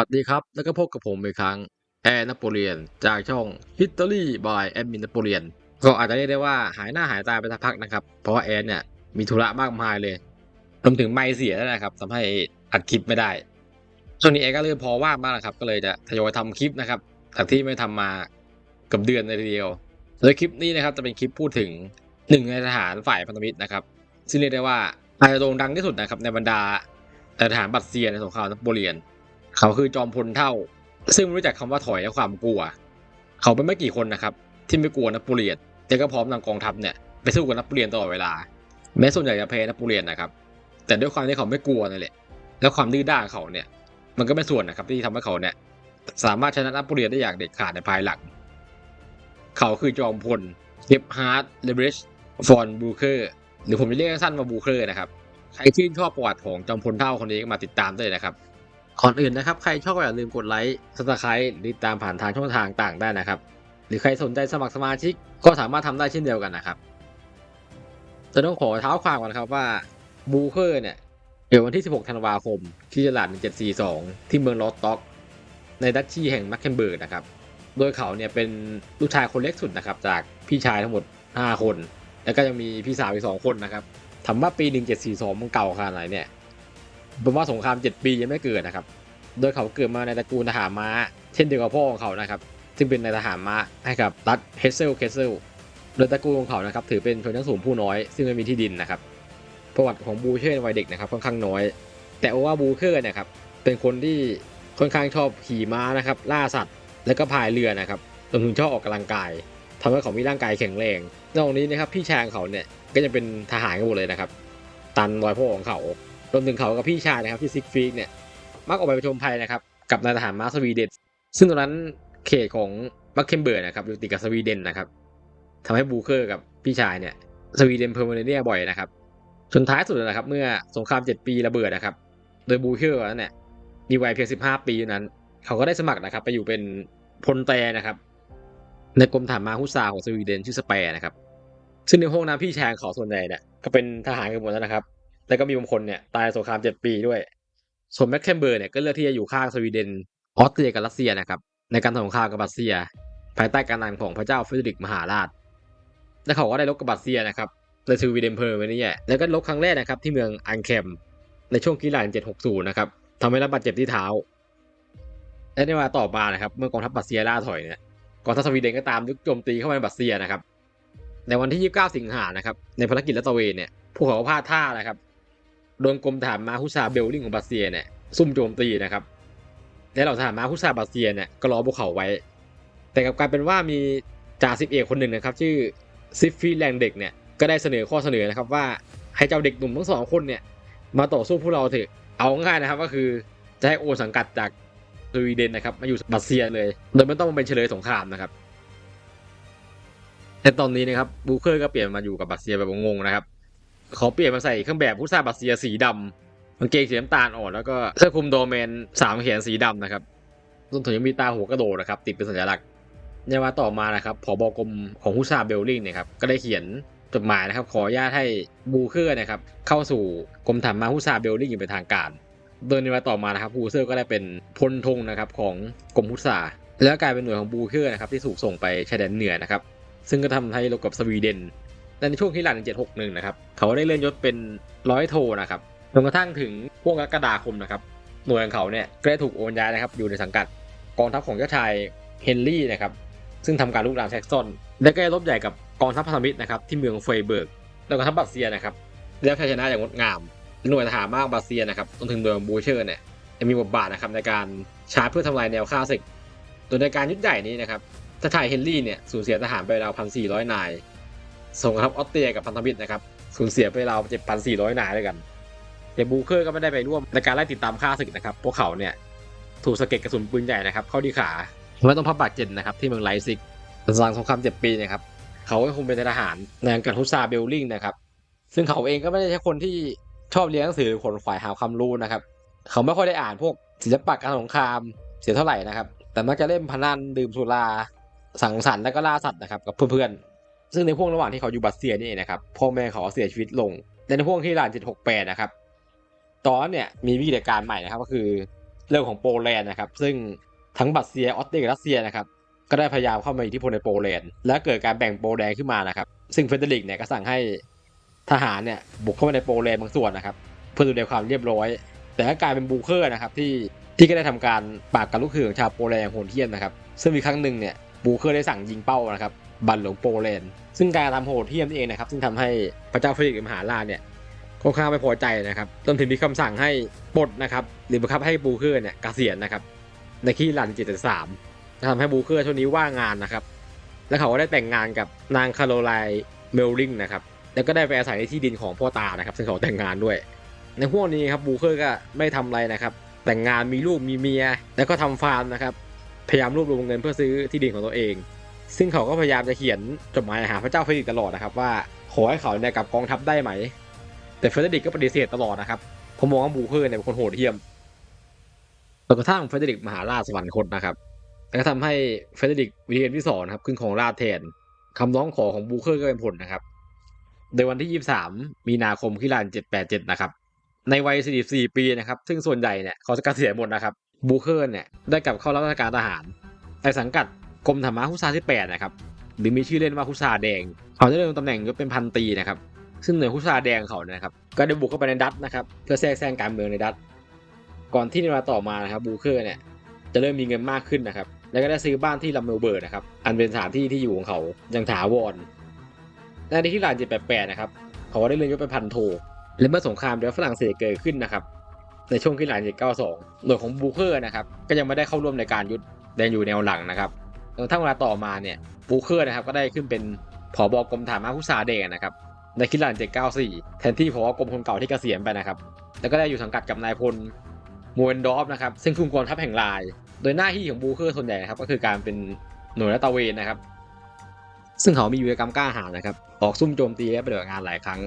วัสดีครับ แล้วก็พบกับผมอีกครั้งแอร์นโปเลียน จากช่อง History by แอดมินนโปเลียน ก็อาจจะเรียกได้ว่าหายหน้าหายตาไปสักพักนะครับ เพราะว่าแอนเนี่ย มีธุระมากมายเลยรวมถึงไม่เสียแล้วนะครับทำให้อัดคลิปไม่ได้ ช่วงนี้แอนก็เริ่มพอว่างมากนะครับ ก็เลยจะทยอยทำคลิปนะครับจากที่ไม่ทำมากับเดือนเลยทีเดียว โดยคลิปนี้นะครับจะเป็นคลิปพูดถึงหนึ่งในทหารฝ่ายพันธมิตรนะครับ ซึ่งเรียกได้ว่าอาจจะโด่งดังที่สุดนะครับในบรรดาทหารบัตเซียในสงครามนโปเลียน เขาคือจอมพลเท่า ซึ่งรู้จักคำว่าถอยและความกลัว เขาเป็นไม่กี่คนนะครับ ที่ไม่กลัวนโปเลียนแต่ก็พร้อมนำกองทัพเนี่ยไปสู้กับนโปเลียนตลอดเวลา แม้ส่วนใหญ่จะแพ้นโปเลียนนะครับ แต่ด้วยความที่เขาไม่กลัวนั่นแหละแล้วความดื้อด้านเขาเนี่ย มันก็เป็นส่วนนะครับที่ทำให้เขาเนี่ยสามารถชนะนโปเลียนได้อย่างเด็ดขาดในภายหลัง เขาคือจอมพลเซฟฮาร์ดเลเบรชฟอนบูเคอร์หรือผมจะเรียกสั้นว่าบูเคอร์นะครับใครชื่นชอบประวัติของจอมพลเท่าคนนี้ก็มาติดตามได้นะครับ ก่อนอื่นนะครับ ใครชอบก็อย่าลืมกดไลค์ซับสไครต์ติดตามผ่านทางช่องทางต่างได้นะครับ หรือใครสนใจสมัครสมาชิกก็สามารถทำได้เช่นเดียวกันนะครับจะต้องขอเท้าความก่อนครับว่าบูเคอร์เนี่ยเกิดวันที่ 16 ธันวาคม ที่ตลาด 1742 ที่เมืองลอสต็อก ในดัชชีแห่งแมคเคนเบิร์กนะครับ โดยเขาเนี่ยเป็นลูกชายคนเล็กสุดนะครับ จากพี่ชายทั้งหมด 5 คน แล้วก็ยังมีพี่สาวอีก 2 คนนะครับถามว่าปี 1742 มันเก่าขนาดไหนเนี่ย ผมว่าสงครามเจ็ดปียังไม่เกิดนะครับ โดยเขาเกิดมาในตระกูลทหารม้า เช่นเดียวกับพ่อของเขานะครับ ซึ่งเป็นนายทหารม้าให้กับรัฐเฮเซลเคสเซลโดยตระกูลของเขานะครับถือเป็นชนชั้นสูงผู้น้อย ซึ่งไม่มีที่ดินนะครับ ประวัติของบูเชอร์ในวัยเด็กนะครับค่อนข้างน้อย แต่ว่าบูเคอร์เนี่ยครับเป็นคนที่ค่อนข้างชอบขี่ม้านะครับล่าสัตว์ แล้วก็พายเรือนะครับรวมถึงชอบออกกำลังกายทำให้เขามีร่างกายแข็งแรงนอกจากนี้นะครับพี่ชายของเขาเนี่ยก็จะเป็นทหารกันหมดเลยนะครับ ตันรอยพ่อของเขา รวมถึงเขากับพี่ชายนะครับที่ซิกฟรีกเนี่ยมักออกไปประชมภัยนะครับกับนายทหารมาสวีเดนซึ่งตอนนั้นเขตของบัคเคมเบิร์กนะครับอยู่ติดกับสวีเดนนะครับทำให้บูเคอร์กับพี่ชายเนี่ยสวีเดนเพอร์มาเนียบ่อยนะครับจนท้ายสุดนะครับ เมื่อสงคราม7ปีระเบิดนะครับ โดยบูเคอร์นั้นเนี่ยมีวัยเพียง15 ปีเท่านั้น เขาก็ได้สมัครนะครับ ไปอยู่เป็นพลแต่นะครับ ในกรมฐานมาฮุสซาของสวีเดนชื่อสเปร์นะครับ ซึ่งในห้องน้ำพี่ชายเขาส่วนใหญ่เนี่ยก็เป็นทหารกันหมดแล้วนะครับ แล้วก็มีบางคนเนี่ยตายสงครามเจ็ดปีด้วย ส่วนแมคเคมเบอร์เนี่ยก็เลือกที่จะอยู่ข้างสวีเดน ออสเตรียกับรัสเซียนะครับในการทำสงครามกับรัสเซีย ภายใต้การนำของพระเจ้าเฟรดริกมหาราช และเขาก็ได้ลบกับรัสเซียนะครับในสวีเดนเพอร์ไว้นี่แหละแล้วก็ลบครั้งแรกนะครับที่เมืองอังแคมในช่วงกีฬา760นะครับทำให้รับบาดเจ็บที่เท้า และในเวลาต่อมานะครับเมื่อกองทัพรัสเซียล่าถอยเนี่ยกองทัพสวีเดนก็ตามยุกโจมตีเข้ามาในรัสเซียนะครับ ในวันที่ 29 สิงหานะครับในภารกิจลัตะเวนเนี่ยพวกเขาพลาดท่านะครับ โดนกรมทหารมาฮุซาเบลลิงของบาเซียเนี่ยซุ่มโจมตีนะครับและเหล่าทหารมาฮุซาบาเซียเนี่ยก็รอพวกเขาไว้ แต่กับกลายเป็นว่ามีจ่าสิบเอกคนหนึ่งนะครับ ชื่อซิฟฟีแลงเด็กเนี่ยก็ได้เสนอข้อเสนอนะครับว่าให้เจ้าเด็กหนุ่มทั้งสองคนเนี่ยมาต่อสู้พวกเราเถอะเอาง่ายนะครับก็คือจะให้โอสังกัดจากสวีเดนนะครับมาอยู่บาเซียเลยโดยไม่ต้องมาเป็นเฉลยสงครามนะครับแต่ตอนนี้นะครับบูเคอร์ก็เปลี่ยนมาอยู่กับบาเซียแบบงงนะครับ ขาเปลี่ยนมาใส่เครื่องแบบผู้ซาบาเซียสีดำกางเกงสีน้ำตาลอ่อนแล้วก็เสื้อคลุมโดเมนสามแขนสีดำนะครับรวมถึงยังมีตาหัวกระโดดนะครับ ติดเป็นสัญลักษณ์ในวันต่อมานะครับผบกรมของฮุซาเบลลิงเนี่ยครับก็ได้เขียนจดหมายนะครับ ขออนุญาตให้บูเคอร์นะครับ เข้าสู่กรมฐานมาฮุซาเบลลิงอย่างเป็นทางการ โดยในวันต่อมานะครับบูเคอร์ก็ได้เป็นพลธงนะครับของกรมฮุซาแล้วกลายเป็นหน่วยของบูเคอร์นะครับที่ถูกส่งไปชายแดนเหนือนะครับ ซึ่งก็ทำให้รบกับสวีเดน ในช่วงที่หลัง761นะครับเขาได้เลื่อนยศเป็นร้อยโทนะครับจนกระทั่งถึงพวกกรกฎาคมนะครับหน่วยของเขาเนี่ยก็ได้ถูกโอนย้ายนะครับอยู่ในสังกัดกองทัพของเจ้าชายเฮนรี่นะครับซึ่งทำการลุกรานแซ็กซอนและก็ได้รบใหญ่กับกองทัพพันธมิตรนะครับที่เมืองเฟยเบิร์กแล้วก็ทัพบัตเซียนะครับแล้วชัยชนะอย่างงดงามหน่วยทหารมากบัตเซียนะครับจนถึงเมืองบูเชอร์เนี่ยจะมีบทบาทนะครับในการชาร์จเพื่อทำลายแนวข้าศึกโดยในการยึดใหญ่นี้นะครับเจ้าชายเฮนรี่เนี่ยสูญเสียทหารไปราวพันสี่ร้อยนาย ส่งทัพออสเตรียกับพันธมิตรนะครับสูญเสียไปราวเจ็ดพันสี่ร้อยนายด้วยกัน แต่บูเคอร์ก็ไม่ได้ไปร่วมในการไล่ติดตามฆ่าศึกนะครับ พวกเขาเนี่ยถูกสะเก็ดกระสุนปืนใหญ่นะครับเข้าที่ขาไม่ต้องพับบาดเจ็บนะครับที่เมืองไลซิกหลังสงครามเจ็ดปีนะครับเขาก็คงเป็นทหารในอังกฤษฮุซาเบลลิงนะครับซึ่งเขาเองก็ไม่ได้ใช่คนที่ชอบเรียนหนังสือขนขวายหาความรู้นะครับเขาไม่ค่อยได้อ่านพวกศิลปะการสงครามเสียเท่าไหร่นะครับ แต่มักจะเล่นพนันดื่มสุรา สังสรรค์และก็ล่าสัตว์นะครับกับเพื่อนๆ ซึ่งในพวกระหว่างที่เขาอยู่บัตเซียนี่นะครับพ่อแม่เขาเสียชีวิตลงและในพวกที่หลาน768นะครับตอนเนี่ยมีวิธีการใหม่นะครับก็คือเรื่องของโปแลนด์นะครับ ซึ่งทั้งบัตเซียออสเตรียรัสเซียนะครับก็ได้พยายามเข้ามาอิทธิพลในโปแลนด์และเกิดการแบ่งโปแลนด์ขึ้นมานะครับ ซึ่งเฟเดริกเนี่ยก็สั่งให้ทหารเนี่ยบุกเข้ามาในโปแลนด์บางส่วนนะครับ เพื่อดูแลความเรียบร้อย แต่ก็กลายเป็นบูเคอร์นะครับที่ที่ก็ได้ทำการปราบกับลูกคือของชาวโปแลนด์อย่างโหดเหี้ยมนะครับ ซึ่งมีครั้งหนึ่งเนี่ยบูเคอร์ได้สั่งยิงเป้านะครับ บัลหลงโปแลนด์ซึ่งการทำโหดเหี้ยมนี่เองนะครับ ซึ่งทำให้พระเจ้าเฟเดริกมหาราชเนี่ยค่อนข้างไม่พอใจนะครับจนถึงมีคำสั่งให้ปลดนะครับ หรือบังคับให้บูเคอร์เนี่ยเกษียณนะครับ ในที่รันเจ็ดสามทำให้บูเคอร์ช่วงนี้ว่างงานนะครับ และเขาก็ได้แต่งงานกับนางคาโรไลน์เมลลิงนะครับแล้วก็ได้ไปอาศัยในที่ดินของพ่อตานะครับ ซึ่งเขาแต่งงานด้วย ในพวกนี้ครับบูเคอร์ก็ไม่ทำอะไรนะครับ แต่งงานมีลูกมีเมีย แล้วก็ทำฟาร์มนะครับ พยายามรวบรวมเงินเพื่อซื้อที่ดินของตัวเอง ซึ่งเขาก็พยายามจะเขียนจดหมายหาพระเจ้าเฟรดิกตลอดนะครับว่าขอให้เขาเนี่ยกลับกองทัพได้ไหม แต่เฟรดิกก็ปฏิเสธตลอดนะครับผมมองว่าบูเคอร์เนี่ยเป็นคนโหดเหี้ยมจนกระทั่งเฟรดิกมหาราชสวรรคตนะครับแล้วก็ทำให้เฟรดิกวิเลียมที่สองนครับขึ้นของราชแทนคำร้องขอของบูเคอร์ก็เป็นผลนะครับในวันที่ 23 มีนาคมที่ลาน 787 นะครับ ในวัย 44 ปีนะครับ ซึ่งส่วนใหญ่เนี่ยเขาจะเกษียณหมดนะครับ บูเคอร์เนี่ยได้กลับเข้ารับราชการทหารในสังกัด กรมธรรมาฮุซาที่8นะครับหรือมีชื่อเล่นว่าฮุซาแดง เขาได้เริ่มตำแหน่งยศเป็นพันตีนะครับซึ่งหน่วยฮุซาแดงเขานะครับก็ได้บุกเข้าไปในดัตนะครับเพื่อแทรกแซงการเมืองในดัตก่อนที่ในเวลาต่อมานะครับบูเคอร์เนี่ยจะเริ่มมีเงินมากขึ้นนะครับแล้วก็ได้ซื้อบ้านที่ลัมเมลเบิร์ดนะครับอันเป็นสถานที่ที่อยู่ของเขาอย่างถาวรในที่หลาน788นะครับเขาก็ได้เลื่อนยศเป็นพันโท และเมื่อสงครามเดือฝรั่งเศสเกิดขึ้นนะครับในช่วงที่หลัง792หน่วยของบูเคอร์นะครับก็ยังไม่ได้เข้าร่วมในการยุดแดงอยู่แนวหลังนะครับ ทั่งเวลาต่อมาเนี่ยบูเคอร์นะครับก็ได้ขึ้นเป็นผบกรมฐานม้าพุษาแดงนะครับในคิดหลัง794 แทนที่ผบกรมคนเก่าที่เกษียณไปนะครับ แล้วก็ได้อยู่สังกัดกับนายพลมูเอนดอฟนะครับซึ่งคุมกองทัพแห่งลาย โดยหน้าที่ของบูเคอร์ส่วนใหญ่นะครับก็คือการเป็นหน่วยลาดตะเวนนะครับ ซึ่งเขามีวีรกรรมกล้าหาญนะครับ ออกซุ่มโจมตีและปฏิบัติงานหลายครั้ง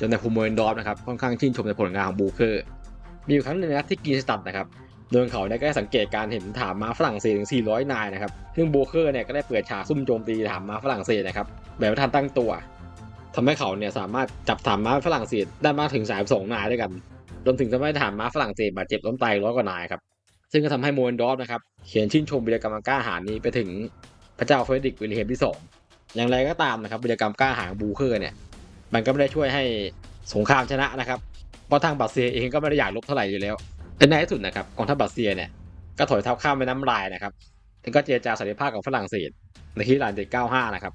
จนในภูมิเวนดอฟนะครับค่อนข้างชื่นชมในผลงานของบูเคอร์ มีอยู่ครั้งหนึ่งนะครับที่กีนสตัดนะครับ โดยเขาเนี่ยก็ได้สังเกตการเห็นฐานม้าฝรั่งเศสถึง 400 นายนะครับ ซึ่งบูเคอร์เนี่ยก็ได้เปิดฉากซุ่มโจมตีฐานม้าฝรั่งเศสนะครับ แบบไม่ทันตั้งตัวทำให้เขาเนี่ยสามารถจับฐานม้าฝรั่งเศสได้มากถึง 32 นายด้วยกัน รวมถึงทำให้ฐานม้าฝรั่งเศสบาดเจ็บล้มตายร้อยกว่านายครับ ซึ่งก็ทำให้โมเวนดอฟนะครับ เขียนชื่นชมวีรกรรมกล้าหาญนี้ไปถึงพระเจ้าเฟรดริกวิลเลียมที่สองอย่างไรก็ตามนะครับวิรกรรมกล้าหาญบูเคอร์เนี่ย มันก็ไม่ได้ช่วยให้สงครามชนะนะครับ เพราะทางบัตเซียเองก็ไม่ได้อยากลบเท่าไหร่อยู่แล้ว แต่ในที่สุดนะครับกองทัพบัตเซียเนี่ยก็ถอยทัพข้ามไปน้ำลายนะครับแล้วก็เจรจาสันติภาพกับฝรั่งเศสในที่ลาน795 นะครับ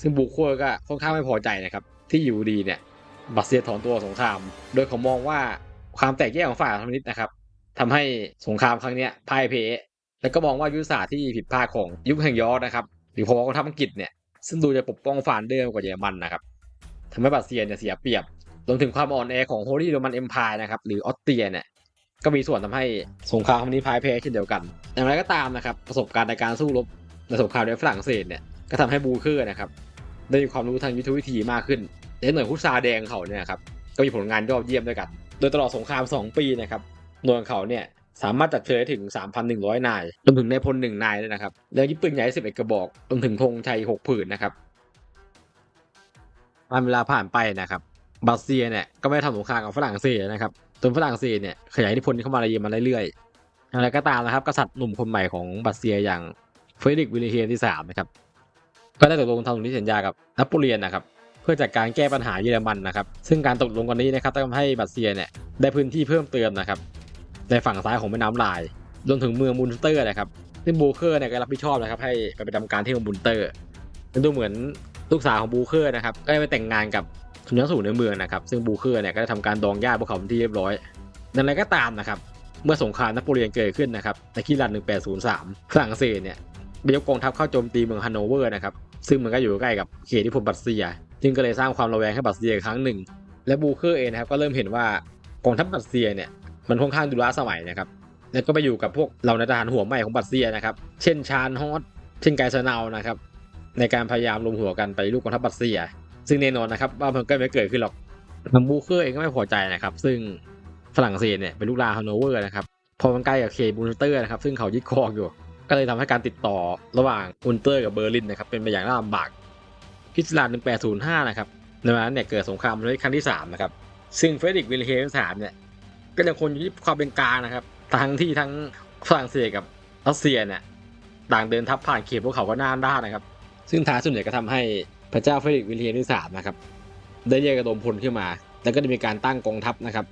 ซึ่งบูเคอร์ก็ค่อนข้างไม่พอใจนะครับ ที่อยู่ดีเนี่ยบัตเซียถอนตัวสงคราม โดยเขามองว่าความแตกแยกของฝ่ายคอมมิวนิสต์นะครับทำให้สงครามครั้งนี้พ่ายแพ้แล้วก็มองว่ายุทธศาสตร์ที่ผิดพลาดของยุคแห่งยอร์นะครับ หรือพอกองทัพอังกฤษเนี่ยซึ่งดูจะปกป้องฟานเดอร์มากกว่าเยอรมันนะครับทำให้บัตเซียเนี่ยเสียเปรียบรวมถึงความอ่อนแอของโฮลี่โรมันเอ็มพายนะครับหรือออสเตรียเนี่ย ก็มีส่วนทำให้สงครามครั้งนี้พ่ายแพ้เช่นเดียวกันอย่างไรก็ตามนะครับประสบการณ์ในการสู้รบในสงครามในฝรั่งเศสเนี่ยก็ทำให้บูเคอร์นะครับได้มีความรู้ทางยุทธวิธีมากขึ้นและหน่วยฮุซาแดงเขาเนี่ยครับก็มีผลงานยอดเยี่ยมด้วยกัน โดยตลอดสงคราม 2 ปีนะครับหน่วยเขาเนี่ยสามารถจัดเชิญได้ถึง 3,100 นายรวมถึงในพลหนึ่งนายเลยนะครับแล้วยิบปืนใหญ่11กระบอกรวมถึงธงชัย6ผืนนะครับวันเวลาผ่านไปนะครับ บัตเซียเนี่ยก็ไม่ทำสงครามกับฝรั่งเศสนะครับจนฝรั่งเศสเนี่ยขยายอิทธิพลเข้ามาในเยอรมันเรื่อยๆอย่างไรก็ตามนะครับ กษัตริย์หนุ่มคนใหม่ของบัตเซียอย่างเฟรดริกวิลเลเฮียมที่สามนะครับก็ได้ตกลงทำสนธิสัญญากับนโปเลียนนะครับเพื่อจัดการแก้ปัญหาเยอรมันนะครับ ซึ่งการตกลงกันนี้นะครับทำให้บัตเซียเนี่ยได้พื้นที่เพิ่มเติมนะครับ ในฝั่งซ้ายของแม่น้ำลายรวมถึงเมืองมุนสเตอร์นะครับซึ่งบูเคอร์เนี่ยก็รับผิดชอบนะครับ ให้ไปประจำการที่เมืองมุนสเตอร์ซึ่งดูเหมือนลูกสาวของบูเคอร์นะครับก็ได้ไปแต่งงานกับ คุณยักษ์สู่ในเมืองนะครับซึ่งบูเคอร์เนี่ยก็ได้ทำการดองหญ้าพวกเขาเป็นที่เรียบร้อยอย่างไรก็ตามนะครับเมื่อสงครามนโปเลียนเกิดขึ้นนะครับในคิรัน 1803 ฝรั่งเศสเนี่ยไปยกกองทัพเข้าโจมตีเมืองฮันโนเวอร์นะครับซึ่งมันก็อยู่ใกล้กับเขตที่พลบัตเซีย จึงก็เลยสร้างความระแวงให้บัตเซียอีกครั้งหนึ่ง และบูเคอร์เองนะครับก็เริ่มเห็นว่ากองทัพบัตเซียเนี่ยมันค่อนข้างดูล้าสมัยนะครับแล้วก็ไปอยู่กับพวกเหล่าในทหารหัวใหม่ของบัตเซียนะครับเช่นชาญฮอตเช่นไกเซอร์เนานะครับในการพยายามรวมหัวกันไปลูกกองทัพบัตเซีย ซึ่งแน่นอนนะครับว่ามันก็ไม่เกิดขึ้นหรอกทางบูเคอร์เองก็ไม่พอใจนะครับ ซึ่งฝรั่งเศสเนี่ยเป็นลูกลาฮันโนเวอร์นะครับพอมันใกล้กับเคบูนเตอร์นะครับ ซึ่งเขายึดครองอยู่ ก็เลยทำให้การติดต่อระหว่างอุนเตอร์กับเบอร์ลินนะครับเป็นไปอย่างลำบากคริสลาน1805นะครับในวันนั้นเนี่ยเกิดสงครามโลกครั้งที่3นะครับซึ่งเฟรดริกวิลเฮมสามเนี่ยก็ยังคงอยู่ที่ความเป็นกลางนะครับทั้งที่ทั้งฝรั่งเศสกับรัสเซียเนี่ยต่างเดินทัพผ่านเขตพวกเขาก็น่านด้านนะครับ ซึ่งท้ายสุดเนี่ยก็ทำให้ พระเจ้าเฟรดิกวิลเลียมที่สามนะครับได้เรียกกระดมพลขึ้นมา แล้วก็ได้มีการตั้งกองทัพนะครับ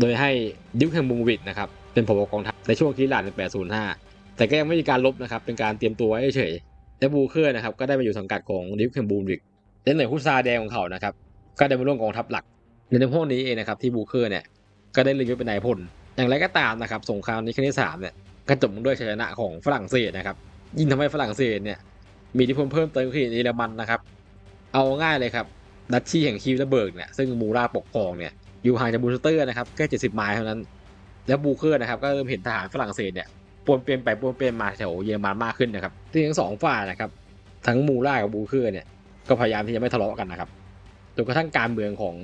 โดยให้ดิวแฮมบุงวิดนะครับเป็นผบกองทัพในช่วงคริสต์ศักราช805 แต่ก็ยังไม่มีการลบนะครับเป็นการเตรียมตัวไว้เฉยๆและบูเคอร์นะครับก็ได้มาอยู่สังกัดของดิวแฮมบุงวิดและหน่วยฮุซาแดงของเขานะครับก็ได้มาร่วมกองทัพหลักในในพวกนี้เองนะครับที่บูเคอร์เนี่ยก็ได้เลื่อกยศเป็นนายพลอย่างไรก็ตามนะครับสงครามนี้ครั้งที่สามเนี่ยก็จบลงด้วยชัยชนะของฝรั่งเศสนะครับยิ่งทำให้ฝรั่งเศสเนี่ยมีอิทธิพลเพิ่มเติมขึ้นในเยอรมันนะครับ เอาง่ายเลยครับดัชชีแห่งคิวและเบิร์กเนี่ยซึ่งมูราปกครองเนี่ยอยู่ห่างจากบูสเตอร์นะครับแค่70ไมล์เท่านั้น แล้วบูเคอร์นะครับก็เริ่มเห็นทหารฝรั่งเศสเนี่ยปวนเปลี่ยนไปปวนเปลี่ยนมาแถวเยอรมันมากขึ้นนะครับที่ทั้งสองฝ่ายนะครับทั้งมูรากับบูเคอร์เนี่ยก็พยายามที่จะไม่ทะเลาะกันนะครับจนกระทั่งการเมืองของ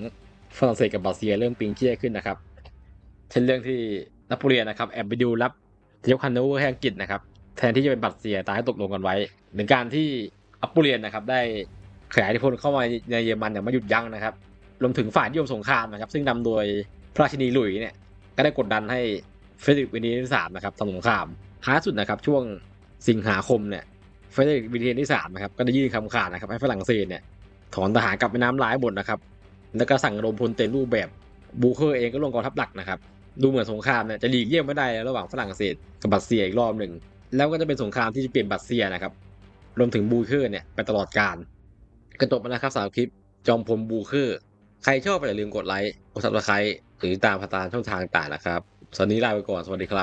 ฝรั่งเศสกับบัสเซียเริ่มปิงเคี้ยขึ้นนะครับเช่นเรื่องที่นโปเลียนนะครับแอบไปดูรับยกฮันโนเวอร์ให้อังกฤษนะครับแทนที่จะเป็นบัสเซียตามที่ตกลงกันไว้หรือการที่อัปโปเลียนนะครับได้ ขยายอิทธิพลเข้ามาในเยอรมันอย่างไม่หยุดยั้งนะครับ รวมถึงฝ่ายนิยมสงครามนะครับ ซึ่งนำโดยพระราชินีหลุยเนี่ย ก็ได้กดดันให้เฟรดริกวินเลียมที่สามนะครับทำสงครามท้ายสุดนะครับช่วงสิงหาคมเนี่ยเฟรดริกวินเลียมที่สามนะครับก็ได้ยื่นคำขาดนะครับให้ฝรั่งเศสเนี่ยถอนทหารกลับไปน้ำร้ายหมดนะครับ แล้วก็สั่งรมพลเต็มรูปแบบบูเคอร์เองก็ลงกองทัพหลักนะครับ ดูเหมือนสงครามเนี่ยจะหลีกเลี่ยงไม่ได้ระหว่างฝรั่งเศสกับบัตเซียอีกรอบหนึ่ง แล้วก็จะเป็นสงครามที่จะเปลี่ยนบัตเซียนะครับ รวมถึงบูเคอร์เนี่ยไปตลอดกาล กระจบมาแล้วครับสาวคลิปจอมพลบูเคอร์ใครชอบอย่าลืมกดไลค์กดซับสไครต์หรือตามพตามช่องทางต่างนะครับ สวัสดีลาไปก่อน สวัสดีครับ